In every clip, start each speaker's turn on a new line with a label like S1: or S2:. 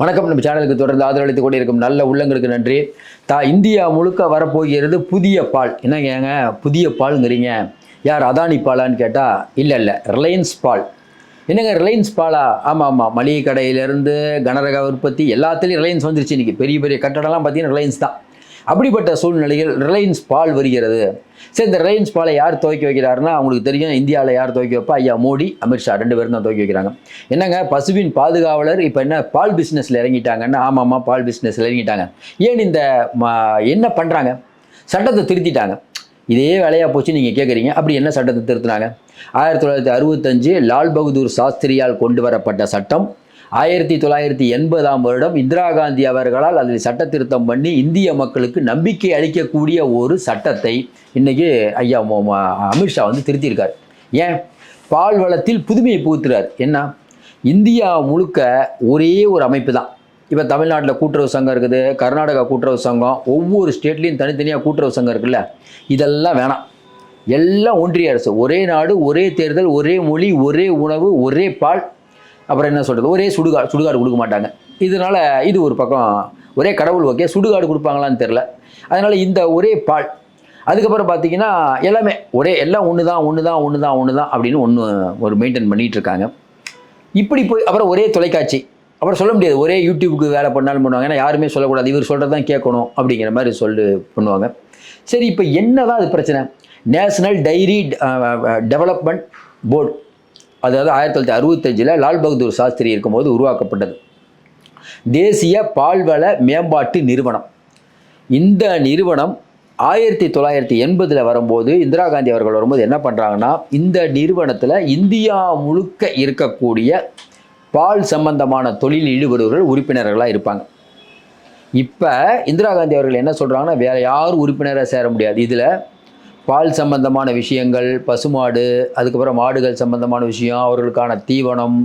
S1: வணக்கம். நம்ம சேனலுக்கு தொடர்ந்து ஆதரவளித்துக் கொண்டிருக்கும் நல்ல உள்ளங்களுக்கு நன்றி. தா இந்தியா முழுக்க வரப்போகிறது புதிய பால். என்னங்க ஏங்க புதிய பாலுங்கிறீங்க? யார் அதானி பாலான்னு கேட்டால் இல்லை இல்லை ரிலையன்ஸ் பால். என்னங்க ரிலையன்ஸ் பாலா? ஆமாம் ஆமாம் மளிகை கடையிலேருந்து கனரக உற்பத்தி எல்லாத்துலேயும் ரிலையன்ஸ் வந்துருச்சு இன்றைக்கி பெரிய பெரிய கட்டடம்லாம் பார்த்தீங்கன்னா ரிலையன்ஸ் தான். அப்படிப்பட்ட சூழ்நிலையில் ரிலையன்ஸ் பால் வருகிறது. சரி இந்த ரிலையன்ஸ் பாலை யார் துவக்கி வைக்கிறாருன்னா அவங்களுக்கு தெரியும் இந்தியாவில் யார் துவக்கி வைப்பா? ஐயா மோடி அமித்ஷா ரெண்டு பேரும் தான் துவக்கி வைக்கிறாங்க. என்னங்க பசுவின் பாதுகாவலர் இப்போ என்ன பால் பிஸ்னஸில் இறங்கிட்டாங்கன்னா? ஆமாம்மா பால் பிஸ்னஸில் இறங்கிட்டாங்க. ஏன் இந்த ம- என்ன பண்ணுறாங்க சட்டத்தை திருத்திட்டாங்க. இதே வேலையாக போச்சு நீங்கள் கேட்குறீங்க அப்படி என்ன சட்டத்தை திருத்தினாங்க? ஆயிரத்தி தொள்ளாயிரத்தி அறுபத்தஞ்சு லால் பகதூர் சாஸ்திரியால் கொண்டு வரப்பட்ட சட்டம் ஆயிரத்தி தொள்ளாயிரத்தி எண்பதாம் வருடம் இந்திரா காந்தி அவர்களால் அதில் சட்ட திருத்தம் பண்ணி இந்திய மக்களுக்கு நம்பிக்கை அளிக்கக்கூடிய ஒரு சட்டத்தை இன்னைக்கு ஐயா அமித்ஷா வந்து திருத்தியிருக்கார். ஏன்? பால் வளத்தில் புதுமையை புகுத்துறார். என்ன? இந்தியா முழுக்க ஒரே ஒரு அமைப்பு தான். இப்போ தமிழ்நாட்டில் கூட்டுறவு சங்கம் இருக்குது கர்நாடகா கூட்டுறவு சங்கம் ஒவ்வொரு ஸ்டேட்லேயும் தனித்தனியாக கூட்டுறவு சங்கம் இருக்குல்ல? இதெல்லாம் வேணாம். எல்லாம் ஒன்றிய அரசு. ஒரே நாடு ஒரே தேர்தல் ஒரே மொழி ஒரே உணவு ஒரே பால் அப்புறம் என்ன சொல்கிறது ஒரே சுடுகா சுடுகாடு கொடுக்க மாட்டாங்க. இதனால் இது ஒரு பக்கம் ஒரே கடவுள் ஓகே சுடுகாடு கொடுப்பாங்களான்னு தெரில அதனால் இந்த ஒரே பால் அதுக்கப்புறம் பார்த்தீங்கன்னா எல்லாமே ஒரே எல்லாம் ஒன்று தான் ஒன்று தான் ஒன்று தான் ஒன்று தான் அப்படின்னு ஒன்று ஒரு மெயின்டைன் பண்ணிகிட்டு இருக்காங்க இப்படி போய் அப்புறம் ஒரே தொலைக்காட்சி. அப்புறம் சொல்ல முடியாது ஒரே யூடியூபுக்கு வேலை பண்ணாலும் பண்ணுவாங்க. ஏன்னா யாருமே சொல்லக்கூடாது இவர் சொல்கிறது தான் கேட்கணும் அப்படிங்கிற மாதிரி சொல்லி பண்ணுவாங்க. சரி இப்போ என்ன தான் அது பிரச்சனை? நேஷனல் டைரி டெவலப்மெண்ட் போர்டு அதாவது ஆயிரத்தி தொள்ளாயிரத்தி அறுபத்தஞ்சில் லால் பகதூர் சாஸ்திரி இருக்கும்போது உருவாக்கப்பட்டது. தேசிய பால்வள மேம்பாட்டு நிறுவனம். இந்த நிறுவனம் ஆயிரத்தி தொள்ளாயிரத்தி எண்பதில் வரும்போது இந்திரா காந்தி அவர்கள் வரும்போது என்ன பண்ணுறாங்கன்னா இந்த நிறுவனத்தில் இந்தியா முழுக்க இருக்கக்கூடிய பால் சம்பந்தமான தொழில் ஈடுபடுவர்கள் உறுப்பினர்களாக இருப்பாங்க. இப்போ இந்திரா காந்தி அவர்கள் என்ன சொல்கிறாங்கன்னா வேறு யாரும் உறுப்பினராக சேர முடியாது. இதில் பால் சம்பந்தமான விஷயங்கள் பசுமாடு அதுக்கப்புறம் மாடுகள் சம்பந்தமான விஷயம் அவர்களுக்கான தீவனம்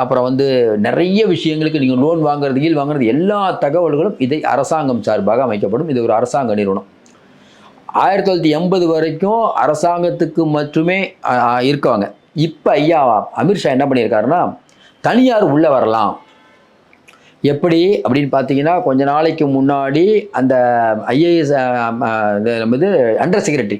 S1: அப்புறம் வந்து நிறைய விஷயங்களுக்கு நீங்கள் லோன் வாங்குறது கீழ் வாங்குறது எல்லா தகவல்களும் இதை அரசாங்கம் சார்பாக அமைக்கப்படும். இது ஒரு அரசாங்க நிறுவனம். ஆயிரத்தி தொள்ளாயிரத்தி எண்பது வரைக்கும் அரசாங்கத்துக்கு மட்டுமே இருக்கவங்க. இப்போ ஐயா அமித்ஷா என்ன பண்ணியிருக்காருன்னா தனியார் உள்ளே வரலாம். எப்படி? அப்படின்னு பார்த்தீங்கன்னா கொஞ்ச நாளைக்கு முன்னாடி அந்த ஐஏஎஸ் இது அண்டர் செக்ரட்டரி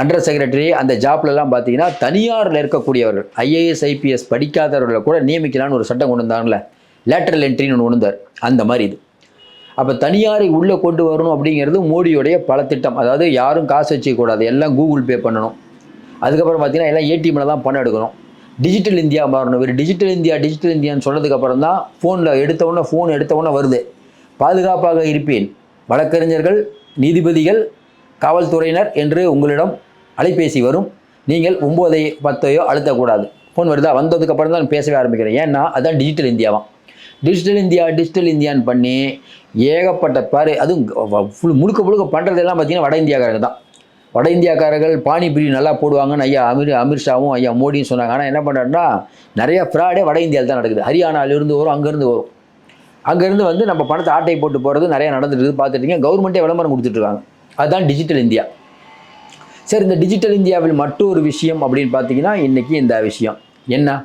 S1: அண்டர் செக்ரட்டரி அந்த ஜாப்லலாம் பார்த்தீங்கன்னா தனியாரில் இருக்கக்கூடியவர்கள் ஐஏஎஸ் ஐபிஎஸ் படிக்காதவர்களை கூட நியமிக்கலாம்னு ஒரு சட்டம் கொண்டு வந்தாங்கல்ல. லேட்டரல் என்ட்ரின்னு ஒன்று கொண்டு அந்த மாதிரி இது. அப்போ தனியாரை உள்ளே கொண்டு வரணும் அப்படிங்கிறது மோடியோடைய பல திட்டம் அதாவது யாரும் காசு வச்சுக்கூடாது எல்லாம் கூகுள் பே பண்ணணும். அதுக்கப்புறம் பார்த்தீங்கன்னா எல்லாம் ஏடிஎம்மில் தான் பணம் எடுக்கணும். டிஜிட்டல் இந்தியா மாறணும். இவர் டிஜிட்டல் இந்தியா டிஜிட்டல் இந்தியான்னு சொன்னதுக்கப்புறம் தான் ஃபோனில் எடுத்தவுடனே ஃபோன் எடுத்தவுடனே வருது. பாதுகாப்பாக இருப்பேன். வழக்கறிஞர்கள் நீதிபதிகள் காவல்துறையினர் என்று உங்களிடம் அலைபேசி வரும். நீங்கள் ஒம்போதை பத்தையோ அழுத்தக்கூடாது. ஃபோன் வருதா? வந்ததுக்கப்புறம் தான் பேசவே ஆரம்பிக்கிறேன். ஏன்னா அதுதான் டிஜிட்டல் இந்தியாவாம் டிஜிட்டல் இந்தியா டிஜிட்டல் இந்தியான்னு பண்ணி ஏகப்பட்ட பாரு அதுவும் வ- முழுக்க முழுக்க பண்ணுறதெல்லாம் பார்த்தீங்கன்னா வட இந்தியாக்காரர்கள் தான். வட இந்தியாக்காரர்கள் பானிபூரி நல்லா போடுவாங்கன்னு ஐயா அமீர் அமித்ஷாவும் ஐயா மோடியும் சொன்னாங்க. ஆனால் என்ன பண்ணுறாருன்னா நிறைய ஃப்ராடே வட இந்தியாவில் தான் நடக்குது. ஹரியானாவிலிருந்து வரும் அங்கேருந்து வரும். அங்கேருந்து வந்து நம்ம பணத்தை ஆட்டை போட்டு போகிறது நிறைய நடந்துட்டு பார்த்துட்டீங்க கவர்மெண்ட்டே விளம்பரம் கொடுத்துட்ருக்காங்க அதுதான் டிஜிட்டல் இந்தியா சரி இந்த டிஜிட்டல் இந்தியாவில் மற்றொரு விஷயம் அப்படின்னு பார்த்தீங்கன்னா இன்றைக்கி இந்த விஷயம். என்ன?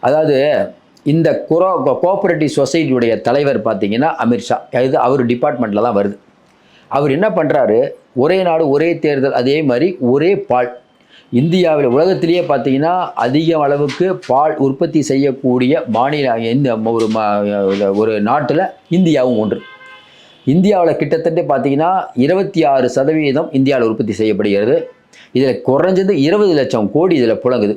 S1: அதாவது இந்த குரோ கோஆப்ரேட்டிவ் சொசைட்டியுடைய தலைவர் பார்த்தீங்கன்னா அமித்ஷா இது அவர் டிபார்ட்மெண்ட்டில் தான் வருது. அவர் என்ன பண்ணுறாரு ஒரே நாடு ஒரே தேர்தல் அதே மாதிரி ஒரே பால். இந்தியாவில் உலகத்திலேயே பார்த்தீங்கன்னா அதிக அளவுக்கு பால் உற்பத்தி செய்யக்கூடிய மாநில இந்த ஒரு மா- ஒரு நாட்டில் இந்தியாவும் ஒன்று. இந்தியாவில் கிட்டத்தட்ட பார்த்தீங்கன்னா இருபத்தி ஆறு சதவீதம் இந்தியாவில் உற்பத்தி செய்யப்படுகிறது. இதில் குறைஞ்சது இருபது லட்சம் கோடி இதில் புழங்குது.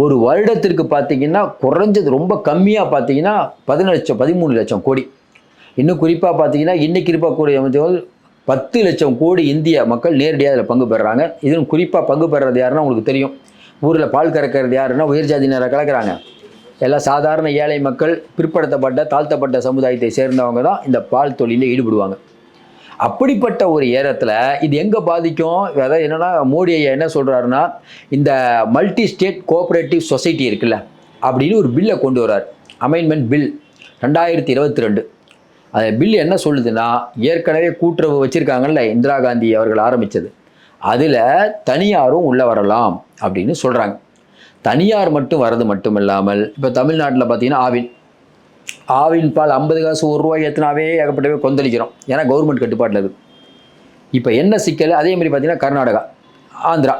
S1: ஒரு வருடத்திற்கு பார்த்தீங்கன்னா குறைஞ்சது ரொம்ப கம்மியாக பார்த்தீங்கன்னா பதினஞ்சு லட்சம் பதிமூணு லட்சம் கோடி. இன்னும் குறிப்பாக பார்த்தீங்கன்னா இன்றைக்கி இருக்கக்கூடிய பத்து லட்சம் கோடி இந்திய மக்கள் நேரடியாக அதில் பங்கு பெறுறாங்க. இதுவும் குறிப்பாக பங்கு பெறுறது யாருன்னா உங்களுக்கு தெரியும். ஊரில் பால் கறக்கிறது யாருன்னா உயர்ஜாதியினரை கலக்கிறாங்க. எல்லாம் சாதாரண ஏழை மக்கள் பிற்படுத்தப்பட்ட தாழ்த்தப்பட்ட சமுதாயத்தை சேர்ந்தவங்க தான் இந்த பால் தொழிலில் ஈடுபடுவாங்க. அப்படிப்பட்ட ஒரு ஏரத்தில் இது எங்கே பாதிக்கும்? அதாவது என்னென்னா மோடி ஐயா என்ன சொல்கிறாருன்னா இந்த மல்டி ஸ்டேட் கோஆப்ரேட்டிவ் சொசைட்டி இருக்குல்ல அப்படின்னு ஒரு பில்லை கொண்டு வரார் அமைன்மெண்ட் பில் ரெண்டாயிரத்தி இருபத்தி ரெண்டு. அந்த பில் என்ன சொல்லுதுன்னா ஏற்கனவே கூட்டுறவு வச்சுருக்காங்கல்ல இந்திரா காந்தி அவர்கள் ஆரம்பித்தது அதில் தனியாரும் உள்ளே வரலாம் அப்படின்னு சொல்கிறாங்க தனியார் மட்டும் வர்றது மட்டும் இல்லாமல் இப்போ தமிழ்நாட்டில் பார்த்தீங்கன்னா ஆவின். ஆவின் பால் ஐம்பது காசு ஒரு ரூபாய் ஏற்றினாவே ஏகப்பட்டவே கொந்தளிக்கிறோம். ஏன்னா கவர்மெண்ட் கட்டுப்பாட்டில் இருக்குது இப்போ என்ன சிக்கல்? அதே மாதிரி பார்த்தீங்கன்னா கர்நாடகா ஆந்திரா.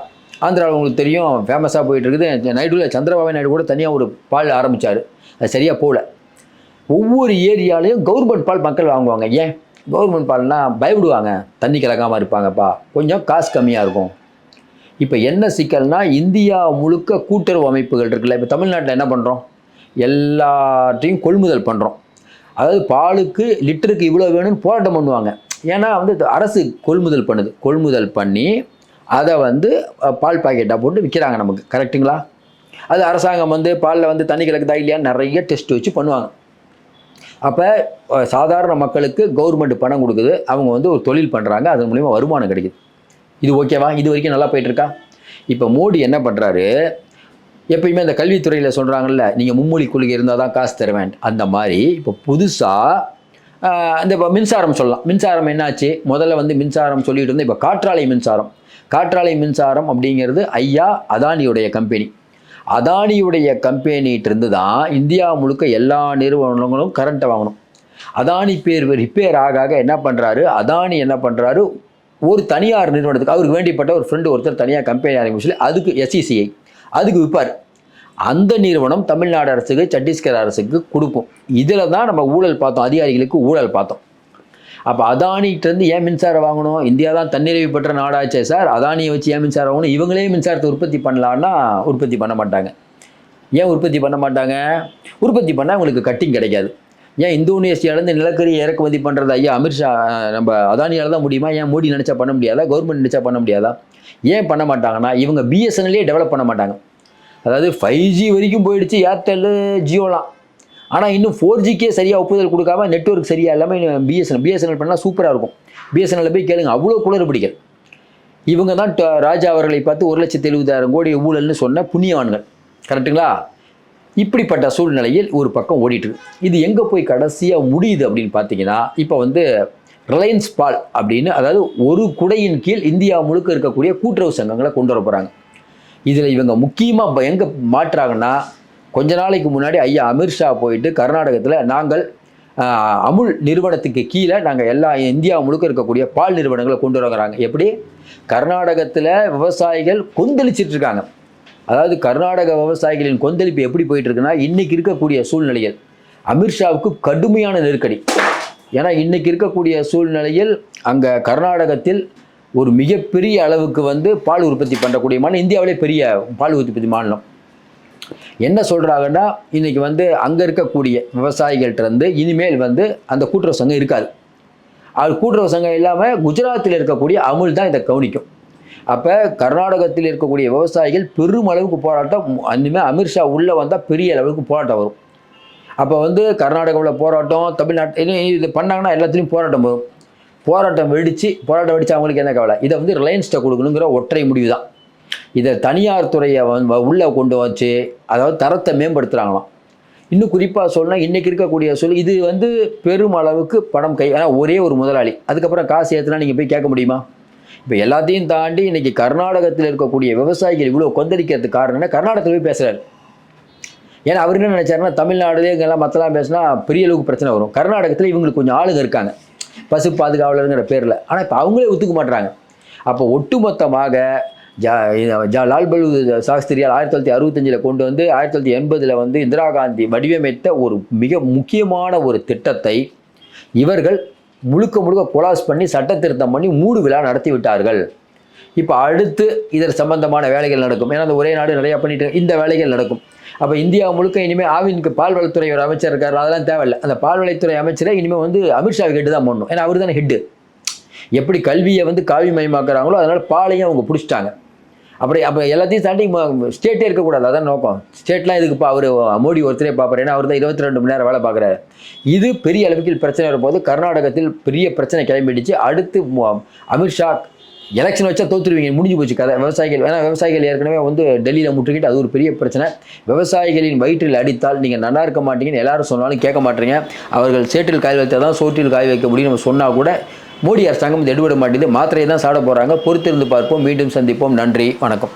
S1: ஆந்திராவில் உங்களுக்கு தெரியும் ஃபேமஸாக போயிட்டு இருக்குது. நைடுல சந்திரபாபு நாயுடு கூட தனியாக ஒரு பால் ஆரம்பித்தார் அது சரியாக போகல ஒவ்வொரு ஏரியாலையும் கவர்மெண்ட் பால் மக்கள் வாங்குவாங்க. ஏன்? கவர்மெண்ட் பால்னால் பயப்படுவாங்க. தண்ணி கலக்காமல் இருப்பாங்கப்பா. கொஞ்சம் காசு கம்மியாக இருக்கும். இப்போ என்ன சிக்கல்னா இந்தியா முழுக்க கூட்டுறவு அமைப்புகள் இருக்குல்ல இப்போ தமிழ்நாட்டில் என்ன பண்ணுறோம் எல்லாத்தையும் கொள்முதல் பண்ணுறோம் அதாவது பாலுக்கு லிட்டருக்கு இவ்வளோ வேணும்னு போராட்டம் பண்ணுவாங்க. ஏன்னா வந்து அரசு கொள்முதல் பண்ணுது. கொள்முதல் பண்ணி அதை வந்து பால் பாக்கெட்டாக போட்டு விற்கிறாங்க நமக்கு. கரெக்ட்டுங்களா? அது அரசாங்கம் வந்து பாலில் வந்து தண்ணி கலக்குதா இல்லையா நிறைய டெஸ்ட் வச்சு பண்ணுவாங்க. அப்போ சாதாரண மக்களுக்கு கவர்மெண்ட் பணம் கொடுக்குது. அவங்க வந்து ஒரு தொழில் பண்ணுறாங்க அதன் மூலிமா வருமானம் கிடைக்குது. இது ஓகேவா? இது வரைக்கும் நல்லா போயிட்டுருக்கா? இப்போ மோடி என்ன பண்ணுறாரு எப்பயுமே இந்த கல்வித்துறையில் சொல்கிறாங்கல்ல நீங்கள் மும்மொழி கொள்கை இருந்தால் தான் காசு தருவேன். அந்த மாதிரி இப்போ புதுசாக இந்த இப்போ மின்சாரம் சொல்லலாம். மின்சாரம் என்னாச்சு? முதல்ல வந்து மின்சாரம் சொல்லிட்டு இருந்தோம் இப்போ காற்றாலை மின்சாரம். காற்றாலை மின்சாரம் அப்படிங்கிறது ஐயா அதானியுடைய கம்பெனி. அதானியுடைய கம்பெனிகிட்டிருந்து தான் இந்தியா முழுக்க எல்லா நிறுவனங்களும் கரண்ட்டை வாங்கணும். அதானி பேர் ரிப்பேர் ஆக ஆக என்ன பண்ணுறாரு அதானி என்ன பண்ணுறாரு ஒரு தனியார் நிறுவனத்துக்கு அவருக்கு வேண்டிப்பட்ட ஒரு ஃப்ரெண்டு ஒருத்தர் தனியாக கம்பெனி ஆரம்பிச்சு அதுக்கு எஸ்இசிஐ அதுக்கு விற்பார் அந்த நிறுவனம் தமிழ்நாடு அரசுக்கு சத்தீஸ்கர் அரசுக்கு கொடுக்கும். இதில் தான் நம்ம ஊழல் பார்த்தோம் அதிகாரிகளுக்கு ஊழல் பார்த்தோம். அப்போ அதானிகிட்டேருந்து ஏன் மின்சாரம் வாங்கணும்? இந்தியா தான் தன்னிறைவு பெற்ற நாடாச்சே சார். அதானியை வச்சு ஏன் மின்சாரம் வாங்கணும்? இவங்களே மின்சாரத்தை உற்பத்தி பண்ணலான்னா உற்பத்தி பண்ண மாட்டாங்க. ஏன் உற்பத்தி பண்ண மாட்டாங்க? உற்பத்தி பண்ணால் அவங்களுக்கு கட்டிங் கிடைக்காது. ஏன் இந்தோனேஷியாவிலேருந்து நிலக்கரி இறக்குமதி பண்ணுறது ஐயா அமித்ஷா நம்ம அதானியால் தான் முடியுமா? ஏன் மோடி நினச்சா பண்ண முடியாதா? கவர்மெண்ட் நினச்சா பண்ண முடியாதா? ஏன் பண்ண மாட்டாங்கன்னா இவங்க பிஎஸ்என்எல்லே டெவலப் பண்ண மாட்டாங்க. அதாவது ஃபைவ் ஜி வரைக்கும் போயிடுச்சு ஏர்டெல்லு ஜியோலாம் ஆனால் இன்னும் ஃபோர் ஜிக்கே சரியாக ஒப்புதல் கொடுக்காம நெட்வொர்க் சரியாக இல்லாமல் பிஎஸ்என்எல் பிஎஸ்என்எல் பண்ணால் சூப்பராக இருக்கும். பிஎஸ்என்எல் போய் கேளுங்க அவ்வளோ குளறு பிடிக்கல். இவங்க தான் ராஜா அவர்களை பார்த்து ஒரு லட்சத்தி எழுபதாயிரம் கோடி ஊழல்னு சொன்ன புண்ணியவான்கள். கரெக்ட்டுங்களா இப்படிப்பட்ட சூழ்நிலையில் ஒரு பக்கம் ஓடிட்டு இது எங்கே போய் கடைசியாக முடியுது அப்படின்னு பார்த்தீங்கன்னா இப்போ வந்து ரிலையன்ஸ் பால் அப்படின்னு அதாவது ஒரு குடையின் கீழ் இந்தியா முழுக்க இருக்கக்கூடிய கூட்டுறவு சங்கங்களை கொண்டு வர போகிறாங்க இதில் இவங்க முக்கியமாக எங்கே மாற்றாங்கன்னா கொஞ்ச நாளைக்கு முன்னாடி ஐயா அமித்ஷா போயிட்டு கர்நாடகத்தில் நாங்கள் அமுல் நிறுவனத்துக்கு கீழே நாங்கள் எல்லா இந்தியா முழுக்க இருக்கக்கூடிய பால் நிறுவனங்களை கொண்டு வரங்கிறாங்க எப்படி? கர்நாடகத்தில் விவசாயிகள் கொந்தளிச்சிட்டு இருக்காங்க. அதாவது கர்நாடக விவசாயிகளின் கொந்தளிப்பு எப்படி போயிட்டு இருக்குன்னா இன்னைக்கு இருக்கக்கூடிய சூழ்நிலையில் அமித்ஷாவுக்கு கடுமையான நெருக்கடி. ஏன்னா இன்னைக்கு இருக்கக்கூடிய சூழ்நிலையில் அங்கே கர்நாடகத்தில் ஒரு மிகப்பெரிய அளவுக்கு வந்து பால் உற்பத்தி பண்ணக்கூடிய மாநிலம் இந்தியாவிலே பெரிய பால் உற்பத்தி மாநிலம். என்ன சொல்கிறாங்கன்னா இன்றைக்கி வந்து அங்கே இருக்கக்கூடிய விவசாயிகள்கிட்ட இருந்து இனிமேல் வந்து அந்த கூட்டுறவு சங்கம் இருக்காது. அது கூட்டுறவு சங்கம் இல்லாமல் குஜராத்தில் இருக்கக்கூடிய அமுல் தான் இதை கவனிக்கும். அப்போ கர்நாடகத்தில் இருக்கக்கூடிய விவசாயிகள் பெரும் அளவுக்கு போராட்டம் இனிமேல் அமித்ஷா உள்ளே வந்தால் பெரிய அளவுக்கு போராட்டம் வரும். அப்போ வந்து கர்நாடகாவில் போராட்டம் தமிழ்நாட்டு இது பண்ணாங்கன்னா எல்லாத்துலேயும் போராட்டம் வரும். போராட்டம் வெடித்து போராட்டம் வெடித்து அவங்களுக்கு என்ன கவலை? இதை வந்து ரிலையன்ஸ்ட்டை கொடுக்கணுங்கிற ஒற்றை முடிவு தான் இதை தனியார் துறையை வந் உள்ளே கொண்டு வச்சு அதாவது தரத்தை மேம்படுத்துகிறாங்களாம் இன்னும் குறிப்பாக சொல்லணும் இன்றைக்கி இருக்கக்கூடிய சொல் இது வந்து பெரும் அளவுக்கு பணம் கை ஆனால் ஒரே ஒரு முதலாளி. அதுக்கப்புறம் காசு ஏற்றுனா நீங்கள் போய் கேட்க முடியுமா? இப்போ எல்லாத்தையும் தாண்டி இன்னைக்கு கர்நாடகத்தில் இருக்கக்கூடிய விவசாயிகள் இவ்வளோ கொந்தளிக்கிறதுக்கு காரணம் என்ன? கர்நாடகத்தில் போய் பேசுகிறாரு ஏன்னா அவர் என்ன நினைச்சாருன்னா தமிழ்நாடுலேயே இங்கெல்லாம் மற்றலாம் பேசினா பெரிய அளவுக்கு பிரச்சனை வரும். கர்நாடகத்தில் இவங்களுக்கு கொஞ்சம் ஆளுங்க இருக்காங்க. பசு பாதுகாவலருங்கிற பேரில். ஆனால் இப்போ அவங்களே ஒத்துக்க மாட்டுறாங்க அப்போ ஒட்டுமொத்தமாக ஜா ஜா லால் பலு சாஸ்திரியால் ஆயிரத்தி தொள்ளாயிரத்தி அறுபத்தஞ்சில் கொண்டு வந்து ஆயிரத்தி தொள்ளாயிரத்தி எண்பதில் வந்து இந்திரா காந்தி வடிவமைத்த ஒரு மிக முக்கியமான ஒரு திட்டத்தை இவர்கள் முழுக்க முழுக்க கொலாஸ் பண்ணி சட்ட திருத்தம் பண்ணி மூடு விழா நடத்தி விட்டார்கள். இப்போ அடுத்து இதர் சம்பந்தமான வேலைகள் நடக்கும். ஏன்னா அந்த ஒரே நாடு நிறையா பண்ணிட்டு இந்த வேலைகள் நடக்கும். அப்போ இந்தியா முழுக்க இனிமேல் ஆவினுக்கு பால்வளத்துறை ஒரு அமைச்சர் இருக்கார். அதெல்லாம் தேவையில்லை. அந்த பால்வளத்துறை அமைச்சரை இனிமேல் வந்து அமித்ஷா ஹெட்டு தான் பண்ணணும் ஏன்னா அவர் தானே ஹெட்டு எப்படி கல்வியை வந்து காவி மயமாக்குறாங்களோ அதனால் பாலையும் அவங்க பிடிச்சிட்டாங்க. அப்படி அப்போ எல்லாத்தையும் தாண்டி ஸ்டேட்டே இருக்கக்கூடாது. அதான் நோக்கம். ஸ்டேட்லாம் இதுக்கு அவர் மோடி ஒருத்தரே பார்ப்பார் ஏன்னா அவர் தான் இருபத்தி ரெண்டு மணி நேரம் வேலை பார்க்குறாரு. இது பெரிய அளவுக்கு பிரச்சனை வரும்போது கர்நாடகத்தில் பெரிய பிரச்சனை கிளம்பிடுச்சு. அடுத்து அமித்ஷா எலெக்ஷன் வச்சா தோத்துருவீங்க. முடிஞ்சு போச்சு கதை. விவசாயிகள் ஏன்னா விவசாயிகள் ஏற்கனவே வந்து டெல்லியில் முற்றுகிட்டு அது ஒரு பெரிய பிரச்சனை. விவசாயிகளின் வயிற்றில் அடித்தால் நீங்கள் நல்லா இருக்க மாட்டீங்கன்னு எல்லாரும் சொன்னாலும் கேட்க மாட்டீங்க. அவர்கள் சேற்றில் காய் வைத்தால் தான் சோற்றில் காய் வைக்க முடியும். நம்ம சொன்னால் கூட மோடி அரசாங்கம் இது எடுபட மாட்டேங்குது. மாத்திரையை தான் சாட போகிறாங்க பொறுத்திருந்து பார்ப்போம். மீண்டும் சந்திப்போம். நன்றி. வணக்கம்.